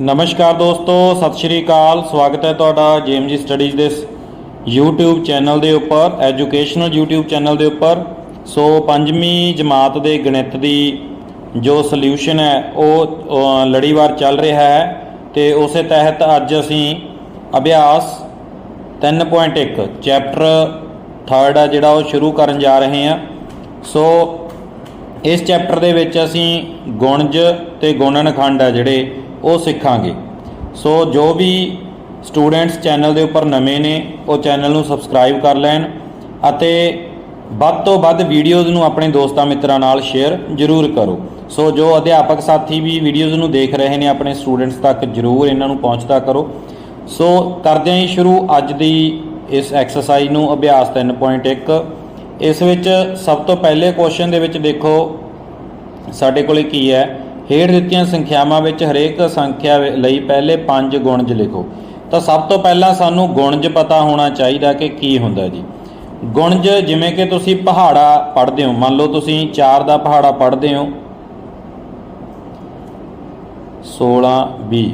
ਨਮਸਕਾਰ ਦੋਸਤੋ ਸਤਿ ਸ਼੍ਰੀ ਅਕਾਲ। ਸਵਾਗਤ ਹੈ ਤੁਹਾਡਾ ਜੇਐਮਜੀ ਸਟੱਡੀਜ਼ ਦੇ ਇਸ YouTube ਚੈਨਲ ਦੇ ਉੱਪਰ ਐਜੂਕੇਸ਼ਨਲ YouTube ਚੈਨਲ ਦੇ ਉੱਪਰ। ਸੋ ਪੰਜਵੀਂ ਜਮਾਤ ਦੇ ਗਣਿਤ ਦੀ ਜੋ ਸੋਲੂਸ਼ਨ ਹੈ ਉਹ ਅ, ਲੜੀਵਾਰ ਚੱਲ ਰਿਹਾ ਹੈ ਤੇ ਉਸੇ ਤਹਿਤ ਅੱਜ ਅਸੀਂ ਅਭਿਆਸ 3.1 ਚੈਪਟਰ 3rd ਆ ਜਿਹੜਾ ਉਹ ਸ਼ੁਰੂ ਕਰਨ ਜਾ ਰਹੇ ਹਾਂ। ਸੋ ਇਸ ਚੈਪਟਰ ਦੇ ਵਿੱਚ ਅਸੀਂ ਗੁਣਜ ਤੇ ਗੁਣਨਖੰਡ ਆ ਜਿਹੜੇ ਉਹ ਸਿੱਖਾਂਗੇ। ਸੋ ਜੋ ਵੀ ਸਟੂਡੈਂਟਸ ਚੈਨਲ ਦੇ ਉੱਪਰ ਨਵੇਂ ਨੇ, ਉਹ ਚੈਨਲ ਨੂੰ ਸਬਸਕ੍ਰਾਈਬ ਕਰ ਲੈਣ ਅਤੇ ਵੱਧ ਤੋਂ ਵੱਧ ਵੀਡੀਓਜ਼ ਨੂੰ ਆਪਣੇ ਦੋਸਤਾਂ ਮਿੱਤਰਾਂ ਨਾਲ ਸ਼ੇਅਰ ਜ਼ਰੂਰ ਕਰੋ। ਸੋ ਜੋ ਅਧਿਆਪਕ ਸਾਥੀ ਵੀ ਵੀਡੀਓਜ਼ ਨੂੰ ਦੇਖ ਰਹੇ ਨੇ, ਆਪਣੇ ਸਟੂਡੈਂਟਸ ਤੱਕ ਜ਼ਰੂਰ ਇਹਨਾਂ ਨੂੰ ਪਹੁੰਚਦਾ ਕਰੋ। ਸੋ ਕਰਦੇ ਹਾਂ ਸ਼ੁਰੂ ਅੱਜ ਦੀ ਇਸ ਐਕਸਰਸਾਈਜ਼ ਨੂੰ ਅਭਿਆਸ 3.1 ਇਸ ਵਿੱਚ ਸਭ ਤੋਂ ਪਹਿਲੇ ਕੁਐਸਚਨ ਦੇ ਵਿੱਚ ਦੇਖੋ, ਸਾਡੇ ਕੋਲੇ ਕੀ ਹੈ? ਹੇਠ ਦਿੱਤੀਆਂ ਸੰਖਿਆਵਾਂ ਵਿੱਚ ਹਰੇਕ ਸੰਖਿਆ ਲਈ ਪਹਿਲੇ 5 ਗੁਣਜ ਲਿਖੋ। ਤਾਂ ਸਭ ਤੋਂ ਪਹਿਲਾਂ ਸਾਨੂੰ ਗੁਣਜ ਪਤਾ ਹੋਣਾ ਚਾਹੀਦਾ ਕਿ ਕੀ ਹੁੰਦਾ ਜੀ। ਗੁਣਜ ਜਿਵੇਂ ਕਿ ਤੁਸੀਂ ਪਹਾੜਾ ਪੜ੍ਹਦੇ ਹੋ। ਮੰਨ ਲਓ ਤੁਸੀਂ 4 ਦਾ ਪਹਾੜਾ ਪੜ੍ਹਦੇ ਹੋ। 16 20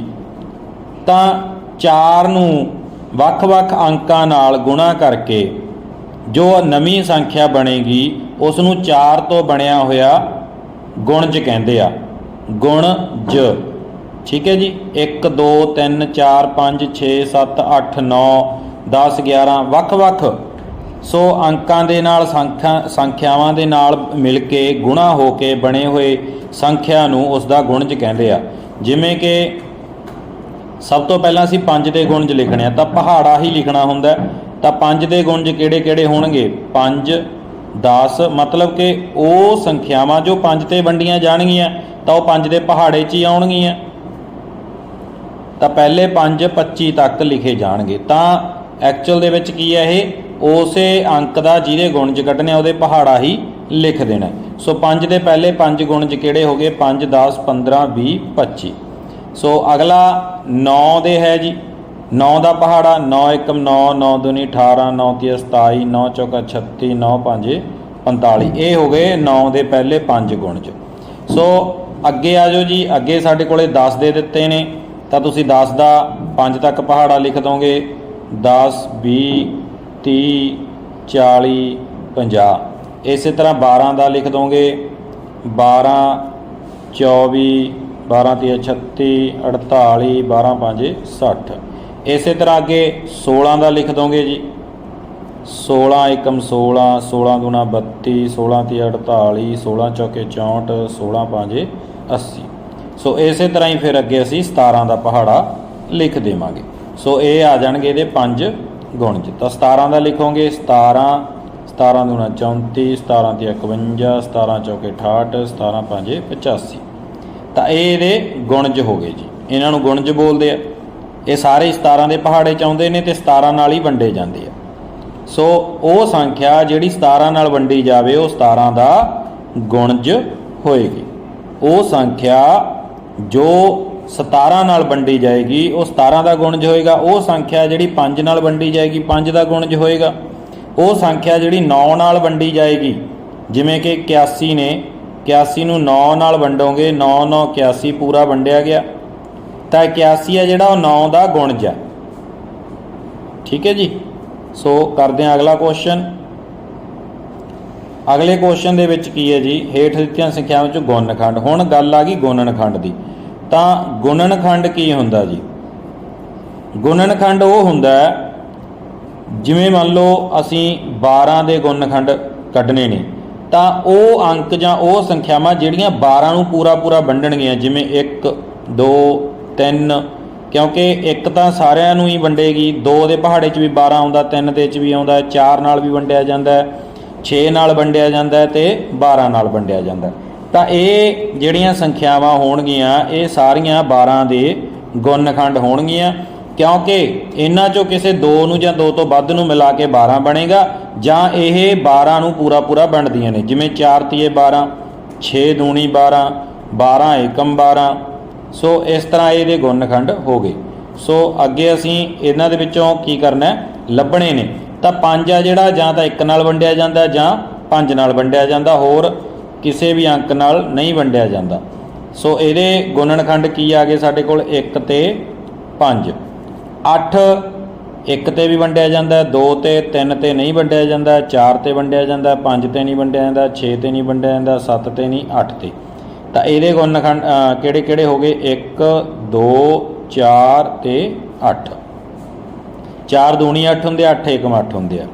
ਤਾਂ 4 ਨੂੰ ਵੱਖ-ਵੱਖ ਅੰਕਾਂ ਨਾਲ ਗੁਣਾ ਕਰਕੇ ਜੋ ਨਵੀਂ ਸੰਖਿਆ ਬਣੇਗੀ, ਉਸ ਨੂੰ 4 ਤੋਂ ਬਣਿਆ ਹੋਇਆ ਗੁਣਜ ਕਹਿੰਦੇ ਆ। ਗੁਣ ਜ। ਠੀਕ ਹੈ ਜੀ? 1 2 3 4 5 6 7 8 9 10 11 ਵੱਖ-ਵੱਖ। ਸੋ ਅੰਕਾਂ ਦੇ ਨਾਲ, ਸੰਖਿਆ, ਸੰਖਿਆਵਾਂ ਦੇ ਨਾਲ ਮਿਲ ਕੇ, ਗੁਣਾ ਹੋ ਕੇ ਬਣੇ ਹੋਏ ਸੰਖਿਆ ਨੂੰ ਉਸ ਦਾ ਗੁਣਜ ਕਹਿੰਦੇ ਆ। ਜਿਵੇਂ ਕਿ ਸਭ ਤੋਂ ਪਹਿਲਾਂ ਅਸੀਂ 5 ਦੇ ਗੁਣਜ ਲਿਖਣੇ ਆ, ਤਾਂ ਪਹਾੜਾ ਹੀ ਲਿਖਣਾ ਹੁੰਦਾ ਤਾਂ 5 ਦੇ ਗੁਣਜ ਕਿਹੜੇ-ਕਿਹੜੇ ਹੋਣਗੇ? 5 10 ਮਤਲਬ ਕਿ ਉਹ ਸੰਖਿਆਵਾਂ ਜੋ 5 ਤੇ ਵੰਡੀਆਂ ਜਾਣਗੀਆਂ, ਤਾਂ ਉਹ 5 ਦੇ ਪਹਾੜੇ 'ਚ ਹੀ ਆਉਣਗੀਆਂ। ਤਾਂ ਪਹਿਲੇ 5 25 ਤੱਕ ਲਿਖੇ ਜਾਣਗੇ। ਤਾਂ ਐਕਚੁਅਲ ਦੇ ਵਿੱਚ ਕੀ ਹੈ ਇਹ? ਉਸੇ ਅੰਕ ਦਾ ਜਿਹਦੇ ਗੁਣਜ ਕੱਢਣੇ ਉਹਦੇ ਪਹਾੜਾ ਹੀ ਲਿਖ ਦੇਣਾ। ਸੋ 5 ਦੇ ਪਹਿਲੇ 5 ਗੁਣਜ ਕਿਹੜੇ ਹੋ ਗਏ? 5 10 15 20 25 ਸੋ ਅਗਲਾ 9 ਦੇ ਹੈ ਜੀ। 9 ਦਾ ਪਹਾੜਾ 9 1 9 9 ਦੁਨੀ 18 9 ਤੀਹ 27 9 ਚੌਕਾ 36 9 5 45 ਇਹ ਹੋ ਗਏ 9 ਦੇ ਪਹਿਲੇ 5 'ਚ। ਸੋ ਅੱਗੇ ਆ ਜਾਓ ਜੀ, ਅੱਗੇ ਸਾਡੇ ਕੋਲੇ 10 ਦੇ ਦਿੱਤੇ ਨੇ, ਤਾਂ ਤੁਸੀਂ 10 ਦਾ 5 ਤੱਕ ਪਹਾੜਾ ਲਿਖ ਦੋਗੇ। 10 20 30 40 50 ਇਸੇ ਤਰ੍ਹਾਂ 12 ਦਾ ਲਿਖ ਦੋਗੇ। 12 24 12 ਤੀਹ 36 48 12 5 60 ਇਸੇ ਤਰ੍ਹਾਂ ਅੱਗੇ 16 ਦਾ ਲਿਖ ਦੋਗੇ ਜੀ। 16 ਏਕਮ 16 16 ਦੁਨਾ 32 16 ਤੀਹ 48 16 ਚੌਕੇ 64 16 5 80 ਸੋ ਇਸੇ ਤਰ੍ਹਾਂ ਹੀ ਫਿਰ ਅੱਗੇ ਅਸੀਂ 17 ਦਾ ਪਹਾੜਾ ਲਿਖ ਦੇਵਾਂਗੇ। ਸੋ ਇਹ ਆ ਜਾਣਗੇ ਇਹਦੇ ਪੰਜ ਗੁਣ ਜੀ। ਤਾਂ 17 ਦਾ ਲਿਖੋਗੇ 17 17 ਦੁਨਾ 34 17 ਤੀਹ 51 17 ਚੌਕੇ 68 17 5 85 ਤਾਂ ਇਹ ਇਹਦੇ ਗੁਣਜ ਹੋ ਗਏ ਜੀ। ਇਹਨਾਂ ਨੂੰ ਗੁਣਜ ਬੋਲਦੇ ਆ। ਇਹ ਸਾਰੇ 17 ਦੇ ਪਹਾੜੇ ਚ ਆਉਂਦੇ ਨੇ ਤੇ 17 ਨਾਲ ਹੀ ਵੰਡੇ ਜਾਂਦੇ ਆ। ਸੋ ਉਹ ਸੰਖਿਆ ਜਿਹੜੀ 17 ਨਾਲ ਵੰਡੀ ਜਾਵੇ, ਉਹ 17 ਦਾ ਗੁਣਜ ਹੋਏਗੀ। ਉਹ ਸੰਖਿਆ ਜੋ 17 ਨਾਲ ਵੰਡੀ ਜਾਏਗੀ, ਉਹ 17 ਦਾ ਗੁਣਜ ਹੋਏਗਾ। ਉਹ ਸੰਖਿਆ ਜਿਹੜੀ 5 ਨਾਲ ਵੰਡੀ ਜਾਏਗੀ 5 ਦਾ ਗੁਣਜ ਹੋਏਗਾ। ਉਹ ਸੰਖਿਆ ਜਿਹੜੀ 9 ਨਾਲ ਵੰਡੀ ਜਾਏਗੀ, ਜਿਵੇਂ ਕਿ 81 ਨੇ 81 ਨੂੰ 9 ਨਾਲ ਵੰਡੋਗੇ 9 9 81 ਪੂਰਾ ਵੰਡਿਆ ਗਿਆ। ਤਾਂ 81 ਆ ਜਿਹੜਾ ਉਹ 9 ਦਾ ਗੁਣਜ ਹੈ ਠੀਕ ਹੈ ਜੀ? ਸੋ ਕਰਦੇ ਹਾਂ ਅਗਲਾ ਕੁਐਸਚਨ ਅਗਲੇ ਕੁਐਸਚਨ ਦੇ ਵਿੱਚ ਕੀ ਹੈ ਜੀ? ਹੇਠ ਦਿੱਤੀਆਂ ਸੰਖਿਆਵਾਂ 'ਚੋਂ ਗੁਣਨਖੰਡ ਹੁਣ ਗੱਲ ਆ ਗਈ ਗੁਣਨਖੰਡ ਦੀ। ਤਾਂ ਗੁਣਨਖੰਡ ਕੀ ਹੁੰਦਾ ਜੀ? ਗੁਣਨਖੰਡ ਉਹ ਹੁੰਦਾ ਜਿਵੇਂ ਮੰਨ ਲਓ ਅਸੀਂ 12 ਦੇ ਗੁਣਨਖੰਡ ਕੱਢਣੇ ਨੇ, ਤਾਂ ਉਹ ਅੰਕ ਜਾਂ ਉਹ ਸੰਖਿਆਵਾਂ ਜਿਹੜੀਆਂ 12 ਨੂੰ ਪੂਰਾ ਪੂਰਾ ਵੰਡਣਗੀਆਂ, ਜਿਵੇਂ 1 2 3 ਕਿਉਂਕਿ ਇੱਕ ਤਾਂ ਸਾਰਿਆਂ ਨੂੰ ਹੀ ਵੰਡੇਗੀ 2 ਦੇ ਪਹਾੜੇ 'ਚ ਵੀ 12 ਆਉਂਦਾ 3 ਦੇ 'ਚ ਵੀ ਆਉਂਦਾ 4 ਨਾਲ ਵੀ ਵੰਡਿਆ ਜਾਂਦਾ 6 ਨਾਲ ਵੰਡਿਆ ਜਾਂਦਾ ਤੇ 12 ਨਾਲ ਵੰਡਿਆ ਜਾਂਦਾ। ਤਾਂ ਇਹ ਜਿਹੜੀਆਂ ਸੰਖਿਆਵਾਂ ਹੋਣਗੀਆਂ, ਇਹ ਸਾਰੀਆਂ 12 ਦੇ ਗੁਣਨਖੰਡ ਹੋਣਗੀਆਂ, ਕਿਉਂਕਿ ਇਹਨਾਂ ਚੋਂ ਕਿਸੇ ਦੋ ਨੂੰ ਜਾਂ ਦੋ ਤੋਂ ਵੱਧ ਨੂੰ ਮਿਲਾ ਕੇ 12 ਬਣੇਗਾ, ਜਾਂ ਇਹ 12 ਨੂੰ ਪੂਰਾ ਪੂਰਾ ਵੰਡਦੀਆਂ ਨੇ। ਜਿਵੇਂ 4 ਤੀਏ 12 6 ਦੂਣੀ 12 12 ਏਕਮ 12 ਸੋ ਇਸ ਤਰ੍ਹਾਂ ਇਹਦੇ ਗੁਣਨਖੰਡ ਹੋ ਗਏ। ਸੋ ਅੱਗੇ ਅਸੀਂ ਇਹਨਾਂ ਦੇ ਵਿੱਚੋਂ ਕੀ ਕਰਨਾ ਲੱਭਣੇ ਨੇ। ਤਾਂ ਪੰਜ ਆ ਜਿਹੜਾ, ਜਾਂ ਤਾਂ 1 ਨਾਲ ਵੰਡਿਆ ਜਾਂਦਾ, ਜਾਂ 5 ਨਾਲ ਵੰਡਿਆ ਜਾਂਦਾ, ਹੋਰ ਕਿਸੇ ਵੀ ਅੰਕ ਨਾਲ ਨਹੀਂ ਵੰਡਿਆ ਜਾਂਦਾ। ਸੋ ਇਹਦੇ ਗੁਣਨਖੰਡ ਕੀ ਆ ਗਏ ਸਾਡੇ ਕੋਲ? 1 ਤੇ 5 8 1 ਤੇ ਵੀ ਵੰਡਿਆ ਜਾਂਦਾ 2 ਤੇ 3 ਤੇ ਨਹੀਂ ਵੰਡਿਆ ਜਾਂਦਾ 4 ਤੇ ਵੰਡਿਆ ਜਾਂਦਾ 5 ਤੇ ਨਹੀਂ ਵੰਡਿਆ ਜਾਂਦਾ 6 ਤੇ ਨਹੀਂ ਵੰਡਿਆ ਜਾਂਦਾ 7 ਤੇ ਨਹੀਂ 8 ਤੇ। ਤਾਂ ਇਹਦੇ ਗੁਣ ਖੰਡ ਕਿਹੜੇ ਕਿਹੜੇ ਹੋ ਗਏ? 1 2 4 ਤੇ 8 4 ਦੂਣੀ 8 ਹੁੰਦੇ ਆ 8 ਏਕਮ 8 ਹੁੰਦੇ ਆ।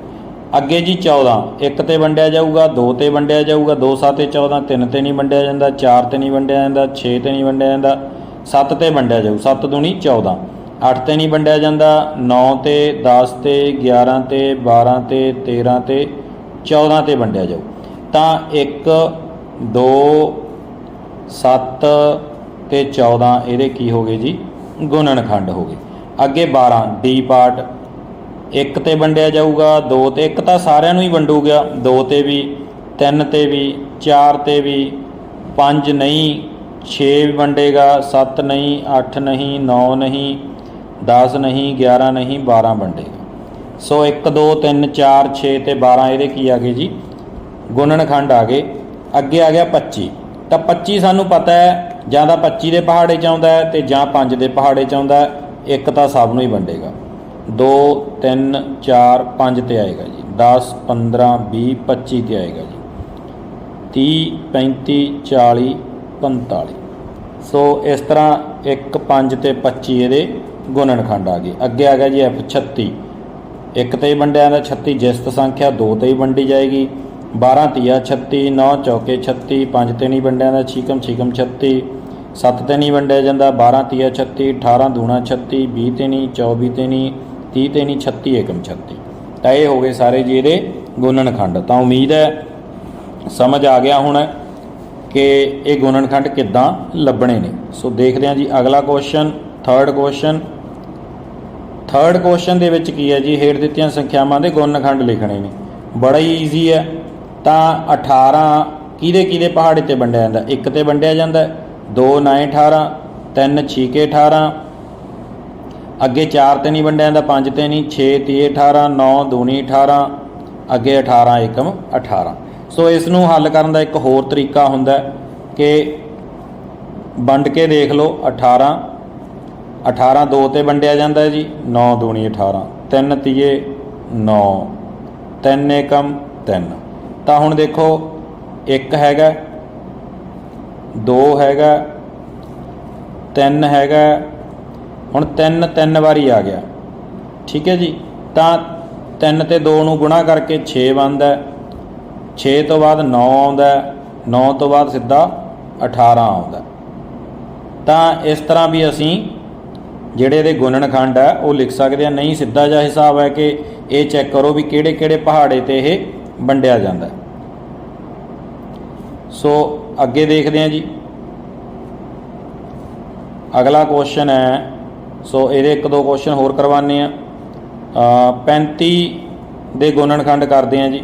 ਅੱਗੇ ਜੀ 14 1 ਤੇ ਵੰਡਿਆ ਜਾਊਗਾ 2 ਤੇ ਵੰਡਿਆ ਜਾਊਗਾ 2 7 ਤੇ 14 3 ਤੇ ਨਹੀਂ ਵੰਡਿਆ ਜਾਂਦਾ 4 ਤੇ ਨਹੀਂ ਵੰਡਿਆ ਜਾਂਦਾ 6 ਤੇ ਨਹੀਂ ਵੰਡਿਆ ਜਾਂਦਾ 7 ਤੇ ਵੰਡਿਆ ਜਾਊ। 7 ਦੂਣੀ 14 8 ਤੇ ਨਹੀਂ ਵੰਡਿਆ ਜਾਂਦਾ 9 ਤੇ 10 ਤੇ 11 ਤੇ 12 ਤੇ 13 ਤੇ 14 ਤੇ ਵੰਡਿਆ ਜਾਊ। ਤਾਂ 1 2 7 ਤੇ 14 ਇਹਦੇ ਕੀ ਹੋ ਗਏ ਜੀ? ਗੁਣਨਖੰਡ ਹੋ ਗਏ। ਅੱਗੇ 12 ਡੀ ਪਾਰਟ 1 ਤੇ ਵੰਡਿਆ ਜਾਊਗਾ 2 ਤੇ 1 ਤਾਂ ਸਾਰਿਆਂ ਨੂੰ ਹੀ ਵੰਡੂਗਾ 2 ਤੇ ਵੀ 3 ਤੇ ਵੀ 4 ਤੇ ਵੀ 5 ਨਹੀਂ 6 ਵੰਡੇਗਾ 7 ਨਹੀਂ 8 ਨਹੀਂ 9 ਨਹੀਂ 10 ਨਹੀਂ 11 ਨਹੀਂ 12 ਵੰਡੇਗਾ। ਸੋ 1 2 3 4 6 ਤੇ 12 ਇਹਦੇ ਕੀ ਆ ਗਏ ਜੀ? ਗੁਣਨਖੰਡ ਆ ਗਏ। ਅੱਗੇ ਆ ਗਿਆ 25 ਤਾਂ 25 ਸਾਨੂੰ ਪਤਾ ਹੈ, ਜਾਂ ਤਾਂ 25 ਦੇ ਪਹਾੜੇ ਚ ਆਉਂਦਾ ਹੈ ਤੇ ਜਾਂ 5 ਦੇ ਪਹਾੜੇ ਚ ਆਉਂਦਾ ਹੈ। ਇੱਕ ਤਾਂ ਸਭ ਨੂੰ ਹੀ ਵੰਡੇਗਾ। 2 3 4 5 ਤੇ ਆਏਗਾ ਜੀ। 10 15 20 25 ਤੇ ਆਏਗਾ ਜੀ। 30 35 40 45 ਸੋ ਇਸ ਤਰ੍ਹਾਂ 1 5 ਤੇ 25 ਇਹਦੇ ਗੁਣਨਖੰਡ ਆ ਗਏ। ਅੱਗੇ ਆ ਗਿਆ ਜੀ F 36 ਇੱਕ ਤੇ ਹੀ ਵੰਡਿਆ ਜਾਂਦਾ 36 ਜਿਸਤ ਸੰਖਿਆ 2 ਤੇ ਹੀ ਵੰਡੀ ਜਾਏਗੀ। 12 ਤੀਆ 36 9 ਚੌਕੇ 36 5 ਤੇ ਨਹੀਂ ਵੰਡਿਆ ਦਾ ਛੀਕਮ ਛੀਕਮ 36 7 ਤੇ ਨਹੀਂ ਵੰਡਿਆ ਜਾਂਦਾ 12 ਤੀਆ 36 18 ਦੂਣਾ 36 20 ਤੇ ਨਹੀਂ 24 ਤੇ ਨਹੀਂ 30 ਤੇ ਨਹੀਂ 36 ਏਕਮ 36 ਤਾਂ ਇਹ ਹੋ ਗਏ ਸਾਰੇ ਜੀ ਇਹਦੇ ਗੁਣਨਖੰਡ। ਤਾਂ ਉਮੀਦ ਹੈ, ਸਮਝ ਆ ਗਿਆ ਹੁਣ ਕਿ ਇਹ ਗੁਣਨਖੰਡ ਕਿੱਦਾਂ ਲੱਭਣੇ ਨੇ। ਸੋ ਦੇਖਦੇ ਹਾਂ ਜੀ, ਅਗਲਾ question third question third question ਦੇ ਵਿੱਚ ਕੀ ਹੈ ਜੀ? ਹੇਠ ਦਿੱਤੀਆਂ ਸੰਖਿਆਵਾਂ ਦੇ ਗੁਣਨਖੰਡ ਲਿਖਣੇ ਨੇ। ਬੜਾ ਹੀ ਈਜ਼ੀ ਹੈ। ਤਾਂ 18 ਕਿਹਦੇ ਕਿਹਦੇ ਪਹਾੜੇ ਤੇ ਵੰਡਿਆ ਜਾਂਦਾ? ਇੱਕ ਤੇ ਵੰਡਿਆ ਜਾਂਦਾ 2 9 18 3 6 ਕੇ 18 ਅੱਗੇ 4 ਤੇ ਨਹੀਂ ਵੰਡਿਆ ਜਾਂਦਾ 5 ਤੇ ਨਹੀਂ 6 ਤੀਏ 18 9 ਦੂਣੀ 18 ਅੱਗੇ 18 ਏਕਮ 18 ਸੋ ਇਸ ਨੂੰ ਹੱਲ ਕਰਨ ਦਾ ਇੱਕ ਹੋਰ ਤਰੀਕਾ ਹੁੰਦਾ ਕਿ ਵੰਡ ਕੇ ਦੇਖ ਲਓ 18 18 2 ਤੇ ਵੰਡਿਆ ਜਾਂਦਾ ਜੀ 9 ਦੂਣੀ 18 3 ਤੀਏ 9 3 ਏਕਮ 3 ਤਾਂ ਹੁਣ ਦੇਖੋ, ਇੱਕ ਹੈਗਾ, ਦੋ ਹੈਗਾ, ਤਿੰਨ ਹੈਗਾ, ਹੁਣ ਤਿੰਨ ਤਿੰਨ ਵਾਰੀ ਆ ਗਿਆ। ਠੀਕ ਹੈ ਜੀ? ਤਾਂ 3 ਤੇ 2 ਨੂੰ ਗੁਣਾ ਕਰਕੇ 6 ਬਣਦਾ 6 ਤੋਂ ਬਾਅਦ 9 ਆਉਂਦਾ 9 ਤੋਂ ਬਾਅਦ ਸਿੱਧਾ 18 ਆਉਂਦਾ ਤਾਂ ਇਸ ਤਰ੍ਹਾਂ ਵੀ ਅਸੀਂ ਜਿਹੜੇ ਇਹਦੇ ਗੁਣਨਖੰਡ ਹੈ, ਉਹ ਲਿਖ ਸਕਦੇ ਆ ਨਹੀਂ ਸਿੱਧਾ ਜਿਹਾ ਹਿਸਾਬ ਹੈ ਕਿ ਇਹ ਚੈੱਕ ਕਰੋ ਵੀ ਕਿਹੜੇ ਕਿਹੜੇ ਪਹਾੜੇ ਤੇ ਇਹ ਵੰਡਿਆ ਜਾਂਦਾ ਸੋ ਅੱਗੇ ਦੇਖਦੇ ਹਾਂ ਜੀ। ਅਗਲਾ ਕੁਐਸਚਨ ਹੈ। ਸੋ ਇਹਦੇ ਇੱਕ ਦੋ ਕੁਐਸਚਨ ਹੋਰ ਕਰਵਾਨੇ ਆ 35 ਦੇ ਗੁਣਨਖੰਡ ਕਰਦੇ ਆ ਜੀ।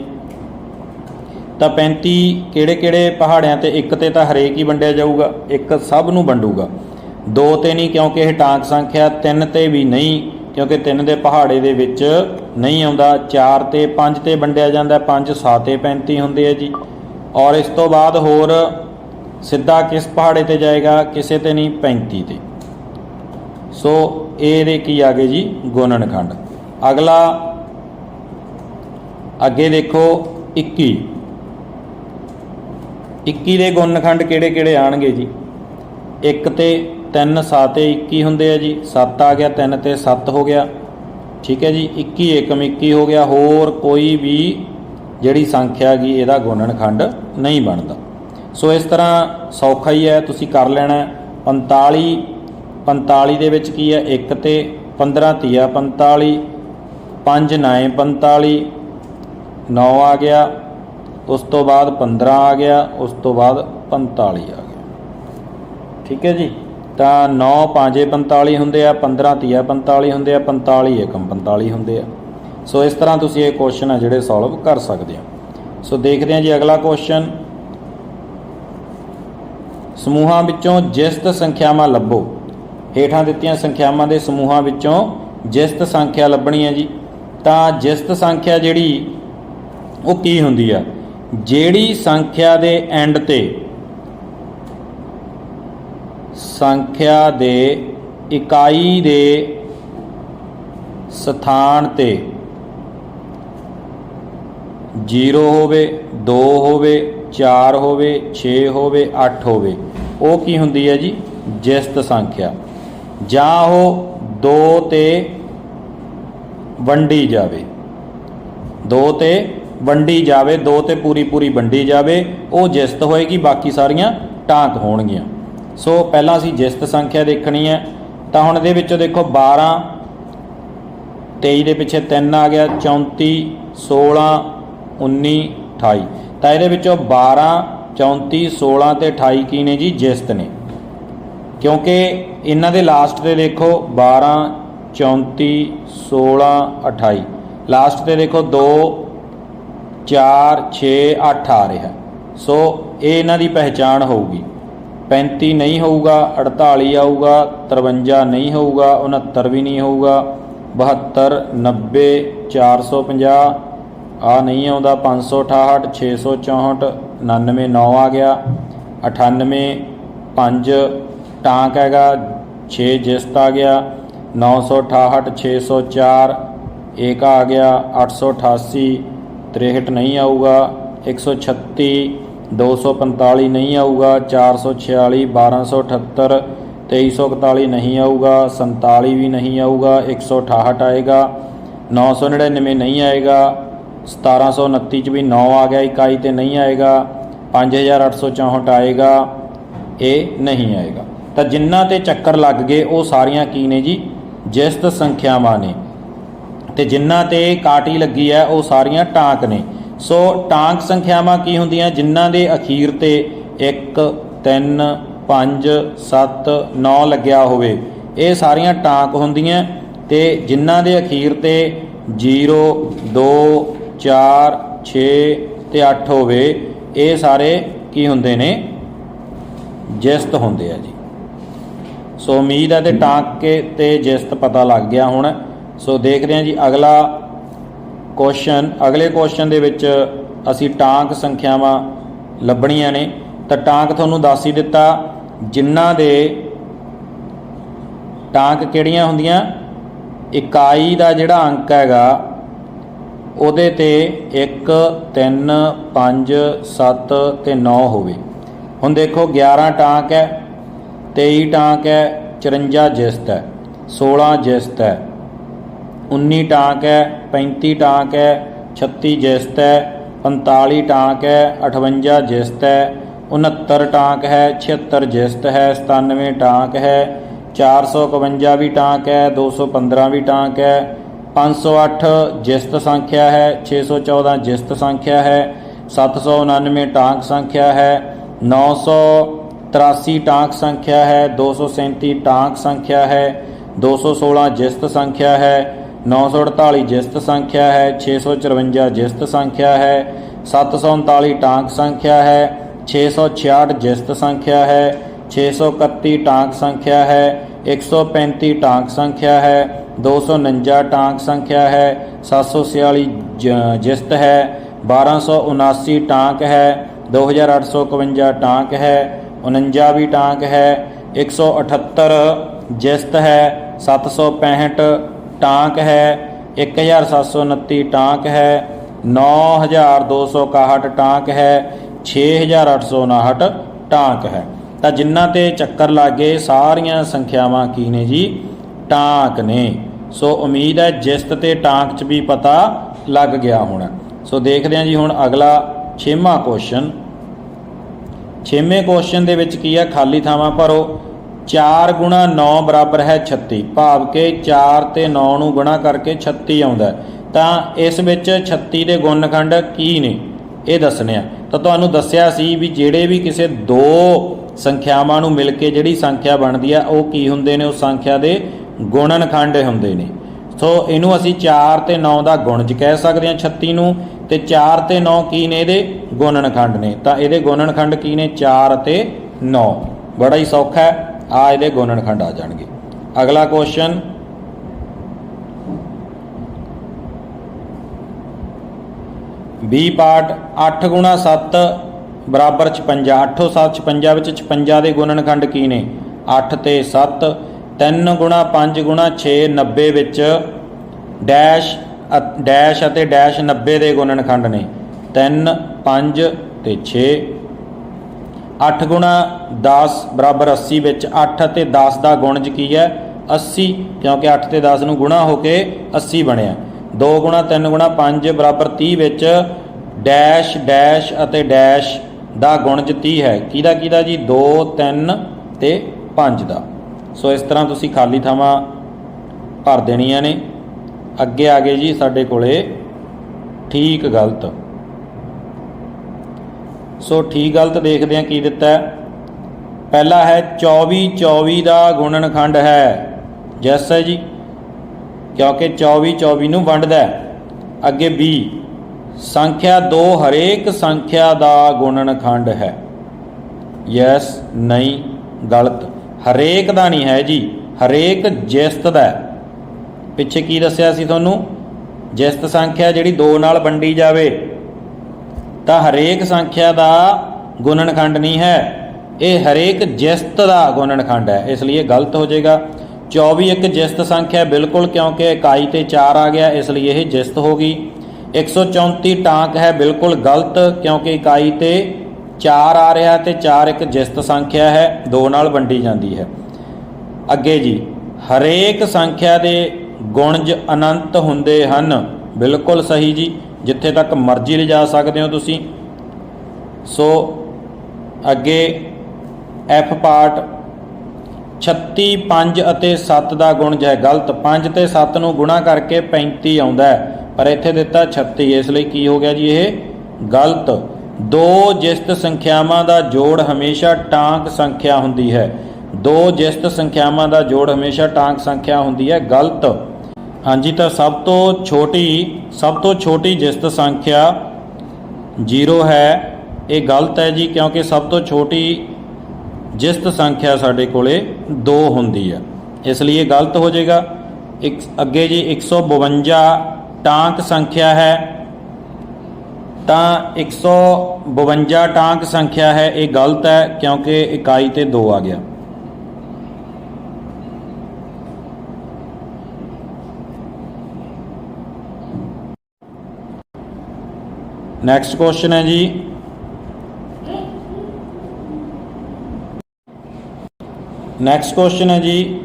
ਤਾਂ 35 ਕਿਹੜੇ ਕਿਹੜੇ ਪਹਾੜਿਆਂ ਤੇ ਇੱਕ ਤੇ ਤਾਂ ਹਰੇਕ ਹੀ ਵੰਡਿਆ ਜਾਊਗਾ, ਇੱਕ ਸਭ ਨੂੰ ਵੰਡੂਗਾ। ਦੋ ਤੇ ਨਹੀਂ ਕਿਉਂਕਿ ਇਹ ਟਾਂਕ ਸੰਖਿਆ, ਤਿੰਨ ਤੇ ਵੀ ਨਹੀਂ। ਕਿਉਂਕਿ ਤਿੰਨ ਦੇ ਪਹਾੜੇ ਦੇ ਵਿੱਚ ਨਹੀਂ ਆਉਂਦਾ 4 ਤੇ 5 ਤੇ ਵੰਡਿਆ ਜਾਂਦਾ 5 7 ਤੇ 35 ਹੁੰਦੇ ਆ ਜੀ। ਔਰ ਇਸ ਤੋਂ ਬਾਅਦ ਹੋਰ ਸਿੱਧਾ ਕਿਸ ਪਹਾੜੇ ਤੇ ਜਾਏਗਾ? ਕਿਸੇ ਤੇ ਨਹੀਂ 35 ਤੇ। ਸੋ ਇਹਦੇ ਕੀ ਆ ਗਏ ਜੀ? ਗੁਣਨਖੰਡ ਅਗਲਾ, ਅੱਗੇ ਦੇਖੋ 21 21 ਦੇ ਗੁਣਨਖੰਡ ਕਿਹੜੇ ਕਿਹੜੇ ਆਣਗੇ ਜੀ? 1 ਤੇ 3 7 ਤੇ 21 ਹੁੰਦੇ ਆ ਜੀ। 7 ਆ ਗਿਆ 3 ਤੇ 7 ਹੋ ਗਿਆ। ਠੀਕ ਹੈ ਜੀ 21 ਏਕਮ 21 ਹੋ ਗਿਆ। ਹੋਰ ਕੋਈ ਵੀ ਜਿਹੜੀ ਸੰਖਿਆ ਗਈ ਇਹਦਾ ਗੁਣਨਖੰਡ ਨਹੀਂ ਬਣਦਾ। ਸੋ ਇਸ ਤਰ੍ਹਾਂ ਸੌਖਾ ਹੀ ਹੈ, ਤੁਸੀਂ ਕਰ ਲੈਣਾ ਹੈ। 45 45 ਦੇ ਵਿੱਚ ਕੀ ਹੈ? 1 ਤੇ 15 ਤੀਆ 45 5 9 45 9 ਆ ਗਿਆ। ਉਸ ਤੋਂ ਬਾਅਦ 15 ਆ ਗਿਆ, ਉਸ ਤੋਂ ਬਾਅਦ 45 ਆ ਗਿਆ। ਠੀਕ ਹੈ ਜੀ। ਤਾਂ 9 5 45 ਹੁੰਦੇ ਆ 15 ਤੀਆ 45 ਹੁੰਦੇ ਆ 45 ਏਕਮ 45 ਹੁੰਦੇ ਆ। ਸੋ ਇਸ ਤਰ੍ਹਾਂ ਤੁਸੀਂ ਇਹ ਕੁਐਸਚਨ ਆ ਜਿਹੜੇ ਸੋਲਵ ਕਰ ਸਕਦੇ ਹੋ। ਸੋ ਦੇਖਦੇ ਹਾਂ ਜੀ ਅਗਲਾ ਕੁਐਸਚਨ ਸਮੂਹਾਂ ਵਿੱਚੋਂ ਜਿਸਤ ਸੰਖਿਆਵਾਂ ਲੱਭੋ। ਹੇਠਾਂ ਦਿੱਤੀਆਂ ਸੰਖਿਆਵਾਂ ਦੇ ਸਮੂਹਾਂ ਵਿੱਚੋਂ ਜਿਸਤ ਸੰਖਿਆ ਲੱਭਣੀ ਹੈ ਜੀ। ਤਾਂ ਜਿਸਤ ਸੰਖਿਆ ਜਿਹੜੀ ਉਹ ਕੀ ਹੁੰਦੀ ਆ? ਜਿਹੜੀ ਸੰਖਿਆ ਦੇ ਐਂਡ ਤੇ ਸੰਖਿਆ ਦੇ ਇਕਾਈ ਦੇ ਸਥਾਨ ਤੇ 0 ਹੋਵੇ 2 ਹੋਵੇ 4 ਹੋਵੇ 6 ਹੋਵੇ 8 ਹੋਵੇ। ਉਹ ਕੀ ਹੁੰਦੀ ਹੈ ਜੀ? ਜਿਸਤ ਸੰਖਿਆ। ਜਾਂ ਉਹ 2 ਤੇ ਵੰਡੀ ਜਾਵੇ। 2 ਤੇ ਵੰਡੀ ਜਾਵੇ 2 ਤੇ ਪੂਰੀ ਪੂਰੀ ਵੰਡੀ ਜਾਵੇ, ਉਹ ਜਿਸਤ ਹੋਏਗੀ, ਬਾਕੀ ਸਾਰੀਆਂ ਟਾਂਕ ਹੋਣਗੀਆਂ। ਸੋ ਪਹਿਲਾਂ ਅਸੀਂ ਜਿਸਤ ਸੰਖਿਆ ਦੇਖਣੀ ਹੈ, ਤਾਂ ਹੁਣ ਇਹਦੇ ਵਿੱਚੋਂ ਦੇਖੋ 12 23 ਦੇ ਪਿੱਛੇ 3 ਆ ਗਿਆ 34 16 19 28 ਤਾਂ ਇਹਦੇ ਵਿੱਚੋਂ 12 34 16 ਤੇ 28 ਕੀ ਨੇ ਜੀ? ਜਿਸਤ ਨੇ। ਕਿਉਂਕਿ ਇਹਨਾਂ ਦੇ ਲਾਸਟ ਤੇ ਦੇਖੋ 12 34 16 28 ਲਾਸਟ ਤੇ ਦੇਖੋ 2 4 6 8 ਆ ਰਿਹਾ। ਸੋ ਇਹ ਇਹਨਾਂ ਦੀ ਪਹਿਚਾਣ ਹੋਊਗੀ। 35 ਨਹੀਂ ਹੋਊਗਾ 48 ਆਊਗਾ 53 ਨਹੀਂ ਹੋਊਗਾ 69 ਵੀ ਨਹੀਂ ਹੋਊਗਾ 72 90 450 ਆ ਨਹੀਂ ਆਉਂਦਾ 568 664 99 9 ਆ ਗਿਆ 98 5 ਟਾਂਕ ਹੈਗਾ 6 ਜਿਸਤ ਆ ਗਿਆ 968 604 ਏਕ ਆ ਗਿਆ 888 63 ਨਹੀਂ ਆਊਗਾ 136 245 ਨਹੀਂ ਆਊਗਾ 446 1278 2341 ਨਹੀਂ ਆਊਗਾ 47 ਵੀ ਨਹੀਂ ਆਊਗਾ 168 ਆਏਗਾ 999 ਨਹੀਂ ਆਏਗਾ 1729 ਚ ਵੀ 9 ਆ ਗਿਆ ਇਕਾਈ ਤੇ ਨਹੀਂ ਆਏਗਾ 5864 ਆਏਗਾ, ਇਹ ਨਹੀਂ ਆਏਗਾ। ਤਾਂ ਜਿੰਨਾ ਤੇ ਚੱਕਰ ਲੱਗ ਗਏ, ਉਹ ਸਾਰੀਆਂ ਕੀ ਨੇ ਜੀ? ਜਿਸਤ ਸੰਖਿਆਵਾਂ ਨੇ। ਤੇ ਜਿੰਨਾ ਤੇ ਕਾਟੀ ਲੱਗੀ ਹੈ, ਉਹ ਸਾਰੀਆਂ ਟਾਂਕ ਨੇ। ਸੋ ਟਾਂਕ ਸੰਖਿਆਵਾਂ ਕੀ ਹੁੰਦੀਆਂ? ਜਿਨ੍ਹਾਂ ਦੇ ਅਖੀਰ ਤੇ 1 3 5 7 9 ਲੱਗਿਆ ਹੋਵੇ। ਇਹ ਸਾਰੀਆਂ ਟਾਂਕ ਹੁੰਦੀਆਂ ਤੇ ਜਿਨ੍ਹਾਂ ਦੇ ਅਖੀਰ ਤੇ 0 2 4 6 ਤੇ 8 ਹੋਵੇ, ਇਹ ਸਾਰੇ ਕੀ ਹੁੰਦੇ ਨੇ? ਜਿਸਤ ਹੁੰਦੇ ਆ ਜੀ। ਸੋ ਉਮੀਦ ਹੈ ਤੇ ਟਾਂਕ ਕੇ ਤੇ ਜਿਸਤ ਪਤਾ ਲੱਗ ਗਿਆ ਹੁਣ। ਸੋ ਦੇਖਦੇ ਹਾਂ ਜੀ, ਅਗਲਾ ਕੁਐਸਚਨ ਅਗਲੇ ਕੁਐਸਚਨ ਦੇ ਵਿੱਚ ਅਸੀਂ ਟਾਂਕ ਸੰਖਿਆਵਾਂ ਲੱਭਣੀਆਂ ਨੇ। ਤਾਂ ਟਾਂਕ ਤੁਹਾਨੂੰ ਦੱਸ ਹੀ ਦਿੱਤਾ, ਜਿਨ੍ਹਾਂ ਦੇ ਟਾਂਕ ਕਿਹੜੀਆਂ ਹੁੰਦੀਆਂ? ਇਕਾਈ ਦਾ ਜਿਹੜਾ ਅੰਕ ਹੈਗਾ, ਉਹਦੇ ਤੇ 1 3 5 7 ਤੇ 9 ਹੋਵੇ। ਹੁਣ ਦੇਖੋ 11 ਟਾਂਕ ਹੈ 23 ਟਾਂਕ ਹੈ 54 ਜਿਸਤ ਹੈ 16 ਜਿਸਤ ਹੈ। 19 ਟਾਂਕ ਹੈ 35 ਟਾਂਕ ਹੈ 36 ਜਿਸਤ ਹੈ 45 ਟਾਂਕ ਹੈ 58 ਜਿਸਤ ਹੈ 69 ਟਾਂਕ ਹੈ 76 ਜਿਸਤ ਹੈ 97 ਟਾਂਕ ਹੈ 451 ਵੀ ਟਾਂਕ ਹੈ 215 ਵੀ ਟਾਂਕ ਹੈ 508 ਜਿਸਤ ਸੰਖਿਆ ਹੈ 614 ਜਿਸਤ ਸੰਖਿਆ ਹੈ 799 ਟਾਂਕ ਸੰਖਿਆ ਹੈ 983 ਟਾਂਕ ਸੰਖਿਆ ਹੈ 237 ਟਾਂਕ ਸੰਖਿਆ ਹੈ 216 ਜਿਸਤ ਸੰਖਿਆ ਹੈ 948 ਜਿਸਤ ਸੰਖਿਆ ਹੈ 654 ਜਿਸਤ ਸੰਖਿਆ ਹੈ 739 ਟਾਂਕ ਸੰਖਿਆ ਹੈ 666 ਜਿਸਤ ਸੰਖਿਆ ਹੈ 631 ਟਾਂਕ ਸੰਖਿਆ ਹੈ 135 ਟਾਂਕ ਸੰਖਿਆ ਹੈ 249 ਟਾਂਕ ਸੰਖਿਆ ਹੈ 746 ਜ- ਜਿਸਤ ਹੈ 1279 ਟਾਂਕ ਹੈ 2851 ਟਾਂਕ ਹੈ 49 ਵੀ ਟਾਂਕ ਹੈ 178 ਜਿਸਤ ਹੈ 765 ਟਾਂਕ ਹੈ 1729 ਟਾਂਕ ਹੈ 9261 ਟਾਂਕ ਹੈ 6859 ਟਾਂਕ ਹੈ। ਤਾਂ ਜਿਨ੍ਹਾਂ ਤੇ ਚੱਕਰ ਲੱਗੇ, ਸਾਰੀਆਂ ਸੰਖਿਆਵਾਂ ਕੀ ਨੇ ਜੀ? ਟਾਂਕ ਨੇ। ਸੋ ਉਮੀਦ ਹੈ ਜਿਸਤ ਤੇ ਟਾਂਕ 'ਚ ਵੀ ਪਤਾ ਲੱਗ ਗਿਆ ਹੋਣਾ। ਸੋ ਦੇਖਦੇ ਹਾਂ ਜੀ ਹੁਣ ਅਗਲਾ 6ਵਾਂ ਕੁਐਸਚਨ 6ਵੇਂ ਕੁਐਸਚਨ ਦੇ ਵਿੱਚ ਕੀ ਹੈ? ਖਾਲੀ ਥਾਵਾਂ ਭਰੋ। 4 ਗੁਣਾ 9 ਬਰਾਬਰ ਹੈ 36 ਭਾਵ ਕਿ 4 ਤੇ 9 ਨੂੰ ਗੁਣਾ ਕਰਕੇ 36 ਆਉਂਦਾ ਤਾਂ ਇਸ ਵਿੱਚ 36 ਦੇ ਗੁਣਨਖੰਡ ਕੀ ਨੇ? ਇਹ ਦੱਸਣੇ ਆ। ਤਾਂ ਤੁਹਾਨੂੰ ਦੱਸਿਆ ਸੀ ਵੀ ਜਿਹੜੇ ਵੀ ਕਿਸੇ ਦੋ ਸੰਖਿਆਵਾਂ ਨੂੰ ਮਿਲ ਕੇ ਜਿਹੜੀ ਸੰਖਿਆ ਬਣਦੀ ਆ, ਉਹ ਕੀ ਹੁੰਦੇ ਨੇ? ਉਸ ਸੰਖਿਆ ਦੇ ਗੁਣਨਖੰਡ ਹੁੰਦੇ ਨੇ। ਸੋ ਇਹਨੂੰ ਅਸੀਂ 4 ਤੇ 9 ਦਾ ਗੁਣਜ ਕਹਿ ਸਕਦੇ ਹਾਂ 36 ਨੂੰ, ਤੇ 4 ਤੇ 9 ਕੀ ਨੇ ਇਹਦੇ? ਗੁਣਨਖੰਡ ਨੇ। ਤਾਂ ਇਹਦੇ ਗੁਣਨਖੰਡ ਕੀ ਨੇ? 4 ਅਤੇ 9 ਬੜਾ ਹੀ ਸੌਖਾ ਹੈ। ਆ ਇਹਦੇ ਗੁਣਨਖੰਡ ਆ ਜਾਣਗੇ। ਅਗਲਾ ਕੁਐਸਚਨ ਬੀ ਪਾਰਟ 8 ਗੁਣਾ 7 ਬਰਾਬਰ 56 8 7 56 ਵਿੱਚ 56 ਦੇ ਗੁਣਨਖੰਡ ਕੀ ਨੇ? 8 ਤੇ 7 3 ਗੁਣਾ 5 ਗੁਣਾ 6 90 ਵਿੱਚ ਡੈਸ਼ ਡੈਸ਼ ਅਤੇ ਡੈਸ਼ 90 ਦੇ ਗੁਣਨਖੰਡ ਨੇ। 3 5 ਤੇ 6 8 ਗੁਣਾ 10 ਬਰਾਬਰ 80 ਵਿੱਚ 8 ਅਤੇ 10 ਦਾ ਗੁਣਜ ਕੀ ਹੈ? 80 ਕਿਉਂਕਿ 8 ਤੇ 10 ਨੂੰ ਗੁਣਾ ਹੋ ਕੇ 80 ਬਣਿਆ। 2 ਗੁਣਾ 3 ਗੁਣਾ 5 ਬਰਾਬਰ 30 ਵਿੱਚ ਡੈਸ਼ ਡੈਸ਼ ਅਤੇ ਡੈਸ਼ ਦਾ ਗੁਣਜ 30 ਹੈ। ਕਿਹਦਾ ਕਿਹਦਾ ਜੀ? 2 3 ਤੇ 5 ਦਾ। ਸੋ ਇਸ ਤਰ੍ਹਾਂ ਤੁਸੀਂ ਖਾਲੀ ਥਾਵਾਂ ਭਰ ਦੇਣੀਆਂ ਨੇ। ਅੱਗੇ ਆ ਗਏ ਜੀ ਸਾਡੇ ਕੋਲੇ ਠੀਕ ਗਲਤ। ਸੋ ਠੀਕ ਗਲਤ ਦੇਖਦੇ ਹਾਂ ਕੀ ਦਿੱਤਾ ਹੈ। ਪਹਿਲਾ ਹੈ 24 24 ਦਾ ਗੁਣਨਖੰਡ ਹੈ। ਜੈਸ ਹੈ ਜੀ, ਕਿਉਂਕਿ 24 24 ਨੂੰ ਵੰਡਦਾ ਹੈ। ਅੱਗੇ B ਸੰਖਿਆ 2 ਹਰੇਕ ਸੰਖਿਆ ਦਾ ਗੁਣਨਖੰਡ ਹੈ। ਯੈਸ, ਨਹੀਂ, ਗਲਤ। ਹਰੇਕ ਦਾ ਨਹੀਂ ਹੈ ਜੀ, ਹਰੇਕ ਜਿਸਤ ਦਾ ਪਿੱਛੇ ਕੀ ਦੱਸਿਆ ਸੀ ਤੁਹਾਨੂੰ? ਜਿਸਤ ਸੰਖਿਆ ਜਿਹੜੀ 2 ਨਾਲ ਵੰਡੀ ਜਾਵੇ। ਤਾਂ ਹਰੇਕ ਸੰਖਿਆ ਦਾ ਗੁਣਨਖੰਡ ਨਹੀਂ ਹੈ। ਇਹ ਹਰੇਕ ਜਿਸਤ ਦਾ ਗੁਣਨਖੰਡ ਹੈ। ਇਸ ਲਈ ਇਹ ਗਲਤ ਹੋ ਜਾਏਗਾ। 24 ਇੱਕ ਜਿਸਤ ਸੰਖਿਆ ਬਿਲਕੁਲ ਕਿਉਂਕਿ ਇਕਾਈ ਤੇ 4 ਆ ਗਿਆ, ਇਸ ਲਈ ਇਹ ਜਿਸਤ ਹੋ ਗਈ। 134 ਟਾਂਕ ਹੈ, ਬਿਲਕੁਲ ਗਲਤ, ਕਿਉਂਕਿ ਇਕਾਈ ਤੇ 4 ਆ ਰਿਹਾ ਤੇ 4 ਇੱਕ ਜਿਸਤ ਸੰਖਿਆ ਹੈ 2 ਨਾਲ ਵੰਡੀ ਜਾਂਦੀ ਹੈ। ਅੱਗੇ ਜੀ, ਹਰੇਕ ਸੰਖਿਆ ਦੇ ਗੁਣਜ ਅਨੰਤ ਹੁੰਦੇ ਹਨ। ਬਿਲਕੁਲ ਸਹੀ ਜੀ। ਜਿੱਥੇ ਤੱਕ ਮਰਜ਼ੀ ਲਿਜਾ ਸਕਦੇ ਹੋ ਤੁਸੀਂ। ਸੋ ਅੱਗੇ ਐਫ ਪਾਰਟ 36 5 ਅਤੇ 7 ਦਾ ਗੁਣਜ ਹੈ ਗਲਤ 5 ਤੇ 7 ਨੂੰ ਗੁਣਾ ਕਰਕੇ 35 ਆਉਂਦਾ ਹੈ। ਪਰ ਇੱਥੇ ਦਿੱਤਾ 36 ਇਸ ਲਈ ਕੀ ਹੋ ਗਿਆ ਜੀ ਇਹ? ਗਲਤ। ਦੋ ਜਿਸਤ ਸੰਖਿਆਵਾਂ ਦਾ ਜੋੜ ਹਮੇਸ਼ਾ ਟਾਂਕ ਸੰਖਿਆ ਹੁੰਦੀ ਹੈ। ਦੋ ਜਿਸਤ ਸੰਖਿਆਵਾਂ ਦਾ ਜੋੜ ਹਮੇਸ਼ਾ ਟਾਂਕ ਸੰਖਿਆ ਹੁੰਦੀ ਹੈ। ਗਲਤ। ਹਾਂਜੀ, ਤਾਂ ਸਭ ਤੋਂ ਛੋਟੀ, ਸਭ ਤੋਂ ਛੋਟੀ ਜਿਸਤ ਸੰਖਿਆ 0 ਹੈ। ਇਹ ਗਲਤ ਹੈ ਜੀ, ਕਿਉਂਕਿ ਸਭ ਤੋਂ ਛੋਟੀ ਜਿਸਤ ਸੰਖਿਆ ਸਾਡੇ ਕੋਲੇ 2 ਹੁੰਦੀ ਹੈ ਇਸ ਲਈ ਇਹ ਗਲਤ ਹੋ ਜਾਏਗਾ। ਇੱਕ, ਅੱਗੇ ਜੀ 152 ਟਾਂਕ ਸੰਖਿਆ ਹੈ। ਤਾਂ 152 ਟਾਂਕ ਸੰਖਿਆ ਹੈ। ਇਹ ਗਲਤ ਹੈ, ਕਿਉਂਕਿ ਇਕਾਈ ਤੇ 2 ਆ ਗਿਆ। ਨੈਕਸਟ ਕੁਐਸਚਨ ਹੈ ਜੀ। ਨੈਕਸਟ ਕੁਐਸਚਨ ਹੈ ਜੀ।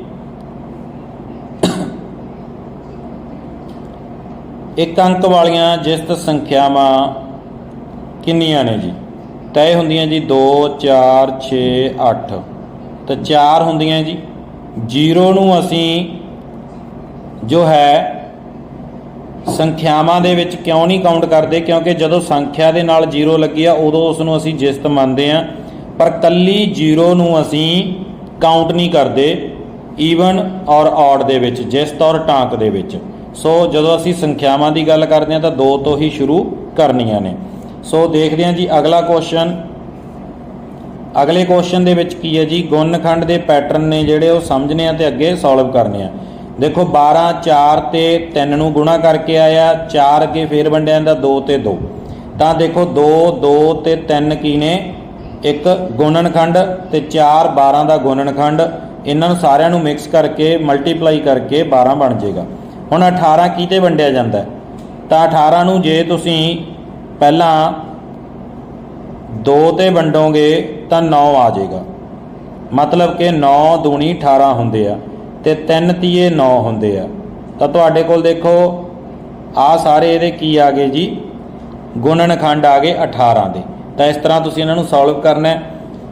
ਇੱਕ ਅੰਕ ਵਾਲੀਆਂ ਜਿਸਤ ਸੰਖਿਆਵਾਂ ਕਿੰਨੀਆਂ ਨੇ ਜੀ? ਤੈਅ ਹੁੰਦੀਆਂ ਜੀ 2 4 6 8 ਤਾਂ 4 ਹੁੰਦੀਆਂ ਜੀ। 0 ਨੂੰ ਅਸੀਂ ਜੋ ਹੈ ਸੰਖਿਆਵਾਂ ਦੇ ਵਿੱਚ ਕਿਉਂ ਨਹੀਂ ਕਾਊਂਟ ਕਰਦੇ? ਕਿਉਂਕਿ ਜਦੋਂ ਸੰਖਿਆ ਦੇ ਨਾਲ 0 ਲੱਗੀ ਆ, ਉਦੋਂ ਉਸ ਨੂੰ ਅਸੀਂ ਜਿਸਤ ਮੰਨਦੇ ਆ। ਪਰ ਕੱਲੀ 0 ਨੂੰ ਅਸੀਂ ਕਾਊਂਟ ਨਹੀਂ ਕਰਦੇ ਈਵਨ ਔਰ ਆਡ ਦੇ ਵਿੱਚ, ਜਿਸਤ ਔਰ ਟਾਂਕ ਦੇ ਵਿੱਚ। ਸੋ ਜਦੋਂ ਅਸੀਂ ਸੰਖਿਆਵਾਂ ਦੀ ਗੱਲ ਕਰਦੇ ਹਾਂ ਤਾਂ ਦੋ ਤੋਂ ਹੀ ਸ਼ੁਰੂ ਕਰਨੀਆਂ ਨੇ। ਸੋ ਦੇਖਦੇ ਹਾਂ ਜੀ ਅਗਲਾ ਕੁਐਸਚਨ ਅਗਲੇ ਕੁਐਸਚਨ ਦੇ ਵਿੱਚ ਕੀ ਹੈ ਜੀ? ਗੁਣਨਖੰਡ ਦੇ ਪੈਟਰਨ ਨੇ ਜਿਹੜੇ ਉਹ ਸਮਝਣੇ ਆ ਤੇ ਅੱਗੇ ਸੋਲਵ ਕਰਨੇ ਆ। ਦੇਖੋ 12 4 ਤੇ 3 ਨੂੰ ਗੁਣਾ ਕਰਕੇ ਆਇਆ 4 ਅੱਗੇ ਫੇਰ ਵੰਡਿਆ ਜਾਂਦਾ 2 ਤੇ 2 ਤਾਂ ਦੇਖੋ 2 2 ਤੇ 3 ਕੀ ਨੇ ਇੱਕ ਗੁਣਨਖੰਡ ਤੇ 4 12 ਦਾ ਗੁਣਨਖੰਡ ਇਹਨਾਂ ਨੂੰ ਸਾਰਿਆਂ ਨੂੰ ਮਿਕਸ ਕਰਕੇ ਮਲਟੀਪਲਾਈ ਕਰਕੇ 12 ਬਣ ਜਾਏਗਾ। ਹੁਣ 18 ਕੀ ਤੇ ਵੰਡਿਆ ਜਾਂਦਾ ਤਾਂ 18 ਨੂੰ ਜੇ ਤੁਸੀਂ ਪਹਿਲਾਂ 2 ਤੇ ਵੰਡੋਗੇ, ਤਾਂ 9 ਆ ਜਾਏਗਾ। ਮਤਲਬ ਕਿ 9 ਦੂਣੀ 18 ਹੁੰਦੇ ਆ। ਤੇ ਤਿੰਨ ਤੀਏ 9 ਹੁੰਦੇ ਆ। ਤਾਂ ਤੁਹਾਡੇ ਕੋਲ ਦੇਖੋ, ਆ ਸਾਰੇ ਇਹਦੇ ਕੀ ਆ ਗਏ ਜੀ? ਗੁਣਨਖੰਡ ਆ ਗਏ 18 ਦੇ। ਤਾਂ ਇਸ ਤਰ੍ਹਾਂ ਤੁਸੀਂ ਇਹਨਾਂ ਨੂੰ ਸੋਲਵ ਕਰਨਾ ਹੈ।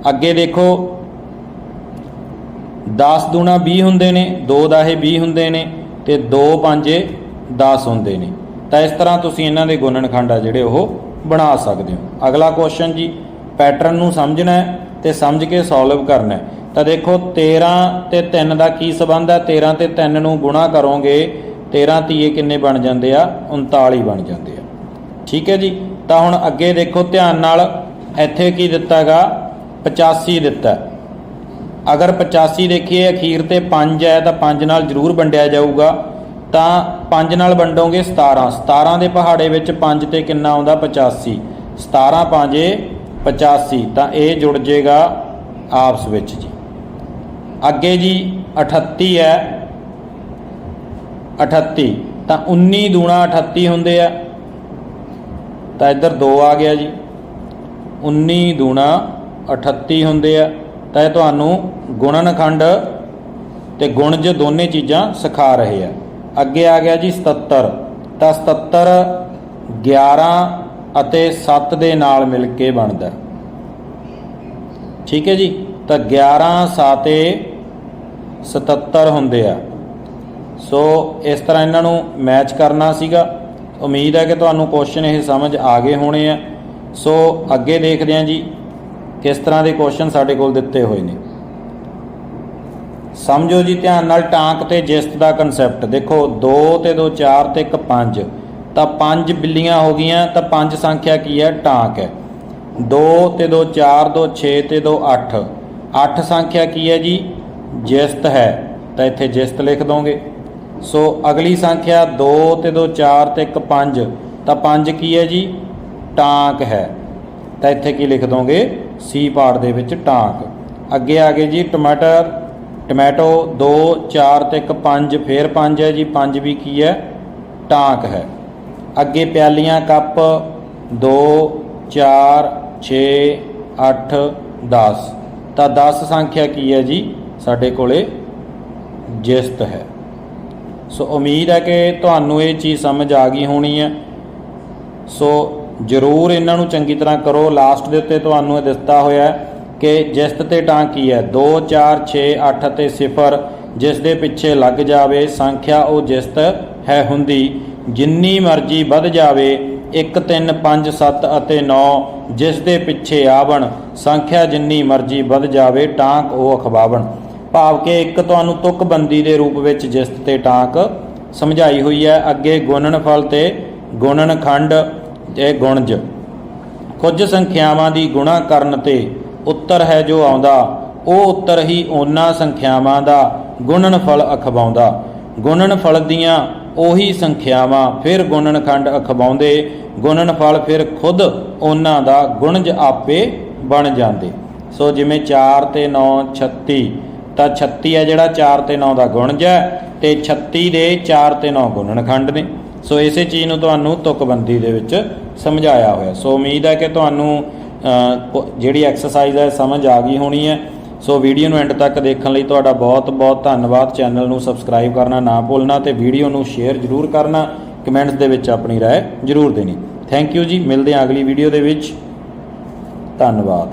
ਅੱਗੇ ਦੇਖੋ 10 ਦੂਣਾ 20 ਹੁੰਦੇ ਨੇ 2 ਦਾਹੇ ਇਹ 20 ਹੁੰਦੇ ਨੇ ਤੇ 2 ਪੰਜੇ 10 ਹੁੰਦੇ ਨੇ। ਤਾਂ ਇਸ ਤਰ੍ਹਾਂ ਤੁਸੀਂ ਇਹਨਾਂ ਦੇ ਗੁਣਨਖੰਡ ਆ ਜਿਹੜੇ ਉਹ ਬਣਾ ਸਕਦੇ ਹੋ। ਅਗਲਾ ਕੁਐਸਚਨ ਜੀ ਪੈਟਰਨ ਨੂੰ ਸਮਝਣਾ ਹੈ ਤੇ ਸਮਝ ਕੇ ਸੋਲਵ ਕਰਨਾ ਹੈ। ਤਾਂ ਦੇਖੋ 13 ਤੇ 3 ਦਾ ਕੀ ਸਬੰਧ ਹੈ? 13 ਤੇ 3 ਨੂੰ ਗੁਣਾ ਕਰੋਗੇ 13 ਤੀਏ ਕਿੰਨੇ ਬਣ ਜਾਂਦੇ ਆ? 39 ਬਣ ਜਾਂਦੇ ਆ। ਠੀਕ ਹੈ ਜੀ? ਤਾਂ ਹੁਣ ਅੱਗੇ ਦੇਖੋ, ਧਿਆਨ ਨਾਲ ਇੱਥੇ ਕੀ ਦਿੱਤਾਗਾ 85 ਦਿੱਤਾ ਅਗਰ 85 ਦੇਖੀਏ, ਅਖੀਰ ਤੇ 5 ਹੈ, ਤਾਂ 5 ਨਾਲ ਜ਼ਰੂਰ ਵੰਡਿਆ ਜਾਊਗਾ। ਤਾਂ 5 ਨਾਲ ਵੰਡੋਗੇ 17 17 ਦੇ ਪਹਾੜੇ ਵਿੱਚ 5 ਤੇ ਕਿੰਨਾ ਆਉਂਦਾ? 85 17 5 85 ਤਾਂ ਇਹ ਜੁੜ ਜਾਏਗਾ ਆਪਸ ਵਿੱਚ ਜੀ। ਅੱਗੇ ਜੀ 38 ਹੈ। 38 ਤਾਂ 19 ਦੂਣਾ 38 ਹੁੰਦੇ ਆ। ਤਾਂ ਇੱਧਰ 2 ਆ ਗਿਆ ਜੀ। 19 ਦੂਣਾ 38 ਹੁੰਦੇ ਆ। ਤਾਂ ਇਹ ਤੁਹਾਨੂੰ ਗੁਣਨਖੰਡ ਤੇ ਜ ਦੋਨੇ ਚੀਜ਼ਾਂ ਸਿਖਾ ਰਹੇ ਆ। ਅੱਗੇ ਆ ਗਿਆ ਜੀ 77 ਤਾਂ 77 11 ਅਤੇ 7 ਦੇ ਨਾਲ ਮਿਲ ਕੇ ਬਣਦਾ। ਠੀਕ ਹੈ ਜੀ? ਤਾਂ 11 7 77 ਹੁੰਦੇ ਆ। ਸੋ ਇਸ ਤਰ੍ਹਾਂ ਇਹਨਾਂ ਨੂੰ ਮੈਚ ਕਰਨਾ ਸੀਗਾ। ਉਮੀਦ ਹੈ ਕਿ ਤੁਹਾਨੂੰ ਕੁਐਸਚਨ ਇਹ ਸਮਝ ਆ ਗਏ ਹੋਣੇ ਆ। ਸੋ ਅੱਗੇ ਦੇਖਦੇ ਹਾਂ ਜੀ, ਕਿਸ ਤਰ੍ਹਾਂ ਦੇ ਕੁਐਸਚਨ ਸਾਡੇ ਕੋਲ ਦਿੱਤੇ ਹੋਏ ਨੇ। ਸਮਝੋ ਜੀ, ਧਿਆਨ ਨਾਲ ਟਾਂਕ ਤੇ ਜਿਸਤ ਦਾ ਕਨਸੈਪਟ ਦੇਖੋ 2 ਤੇ 2 4 ਤੇ 1 5 ਤਾਂ 5 ਬਿੱਲੀਆਂ ਹੋ ਗਈਆਂ, ਤਾਂ 5 ਸੰਖਿਆ ਕੀ ਹੈ? ਟਾਂਕ ਹੈ। 2 ਤੇ 2 4 2 6 ਤੇ 2 8 8 ਸੰਖਿਆ ਕੀ ਹੈ ਜੀ? ਜਿਸਤ ਹੈ, ਤਾਂ ਇੱਥੇ ਜਿਸਤ ਲਿਖ ਦੋਗੇ। ਸੋ ਅਗਲੀ ਸੰਖਿਆ 2 ਤੇ 2 4 ਤੇ 1 5 ਤਾਂ 5 ਕੀ ਹੈ ਜੀ? ਟਾਂਕ ਹੈ। ਤਾਂ ਇੱਥੇ ਕੀ ਲਿਖ ਦੋਗੇ? ਸੀ ਪਾਰਟ ਦੇ ਵਿੱਚ ਟਾਂਕ। ਅੱਗੇ ਆ ਗਏ ਜੀ ਟਮਾਟਰ, ਟਮੈਟੋ 2 4 ਤੇ 1 5 ਫੇਰ 5 ਹੈ ਜੀ 5 ਵੀ ਕੀ ਹੈ? ਟਾਂਕ ਹੈ। ਅੱਗੇ ਪਿਆਲੀਆਂ ਕੱਪ 2 4 6 8 10 ਤਾਂ 10 ਸੰਖਿਆ ਕੀ ਹੈ ਜੀ? ਸਾਡੇ ਕੋਲੇ ਜਿਸਤ ਹੈ। ਸੋ ਉਮੀਦ ਹੈ ਕਿ ਤੁਹਾਨੂੰ ਇਹ ਚੀਜ਼ ਸਮਝ ਆ ਗਈ ਹੋਣੀ ਹੈ। ਸੋ ਜਰੂਰ ਇਹਨਾਂ ਨੂੰ ਚੰਗੀ ਤਰ੍ਹਾਂ ਕਰੋ। ਲਾਸਟ ਦੇ ਉੱਤੇ ਤੁਹਾਨੂੰ ਇਹ ਦਿੱਤਾ ਹੋਇਆ ਹੈ ਕਿ ਜਿਸਤ ਤੇ ਟਾਂ ਕੀ ਹੈ? 2 4 6 8 ਅਤੇ 0 ਜਿਸ ਦੇ ਪਿੱਛੇ ਲੱਗ ਜਾਵੇ, ਸੰਖਿਆ ਉਹ ਜਿਸਤ ਹੈ ਹੁੰਦੀ। ਜਿੰਨੀ ਮਰਜ਼ੀ ਵੱਧ ਜਾਵੇ 1 3 5 7 ਅਤੇ 9 ਜਿਸ ਦੇ ਪਿੱਛੇ ਆਵਣ, ਸੰਖਿਆ ਜਿੰਨੀ ਮਰਜ਼ੀ ਵੱਧ ਜਾਵੇ ਟਾਂਕ ਉਹ ਅਖਵਾਵਣ। ਭਾਵ ਕਿ ਇੱਕ ਤੁਹਾਨੂੰ ਤੁਕਬੰਦੀ ਦੇ ਰੂਪ ਵਿੱਚ ਜਿਸਤ ਤੇ ਟਾਂਕ ਸਮਝਾਈ ਹੋਈ ਹੈ। ਅੱਗੇ ਗੁਣਨਫਲ ਤੇ ਗੁਣਨਖੰਡ ਤੇ ਗੁਣਜ। ਕੁਝ ਸੰਖਿਆਵਾਂ ਦੀ ਗੁਣਾ ਕਰਨ ਤੇ ਉੱਤਰ ਹੈ ਜੋ ਆਉਂਦਾ। ਉਹ ਉੱਤਰ ਹੀ ਉਹਨਾਂ ਸੰਖਿਆਵਾਂ ਦਾ ਗੁਣਨ ਫਲ ਅਖਵਾਉਂਦਾ। ਗੁਣਨਫਲ ਦੀਆਂ ਉਹੀ ਸੰਖਿਆਵਾਂ ਫਿਰ ਗੁਣਨਖੰਡ ਅਖਵਾਉਂਦੇ। ਗੁਣਨ ਫਲ ਫਿਰ ਖੁਦ ਉਹਨਾਂ ਦਾ ਗੁਣਜ ਆਪੇ ਬਣ ਜਾਂਦੇ। ਸੋ ਜਿਵੇਂ 4 ਤੇ 9 36 ਤਾਂ 36 ਹੈ ਜਿਹੜਾ 4 ਤੇ 9 ਦਾ ਗੁਣਜ ਹੈ ਤੇ 36 ਦੇ 4 ਤੇ 9 ਗੁਣਨਖੰਡ ਨੇ ਸੋ ਇਸੇ ਚੀਜ਼ ਨੂੰ ਤੁਹਾਨੂੰ ਤੁਕਬੰਦੀ ਦੇ ਵਿੱਚ ਸਮਝਾਇਆ ਹੋਇਆ ਸੋ ਉਮੀਦ ਹੈ ਕਿ ਤੁਹਾਨੂੰ ਅ, ਪ- ਜਿਹੜੀ ਐਕਸਰਸਾਈਜ਼ ਹੈ ਸਮਝ ਆ ਗਈ ਹੋਣੀ ਹੈ ਸੋ ਵੀਡੀਓ ਨੂੰ ਐਂਡ ਤੱਕ ਦੇਖਣ ਲਈ ਤੁਹਾਡਾ ਬਹੁਤ ਬਹੁਤ ਧੰਨਵਾਦ ਚੈਨਲ ਨੂੰ ਸਬਸਕ੍ਰਾਈਬ ਕਰਨਾ ਨਾ ਭੁੱਲਣਾ ਤੇ ਵੀਡੀਓ ਨੂੰ ਸ਼ੇਅਰ ਜ਼ਰੂਰ ਕਰਨਾ ਕਮੈਂਟਸ ਦੇ ਵਿੱਚ ਆਪਣੀ رائے ਜ਼ਰੂਰ ਦੇਣੀ ਥੈਂਕ ਯੂ ਜੀ ਮਿਲਦੇ ਹਾਂ ਅਗਲੀ ਵੀਡੀਓ ਦੇ ਵਿੱਚ ਧੰਨਵਾਦ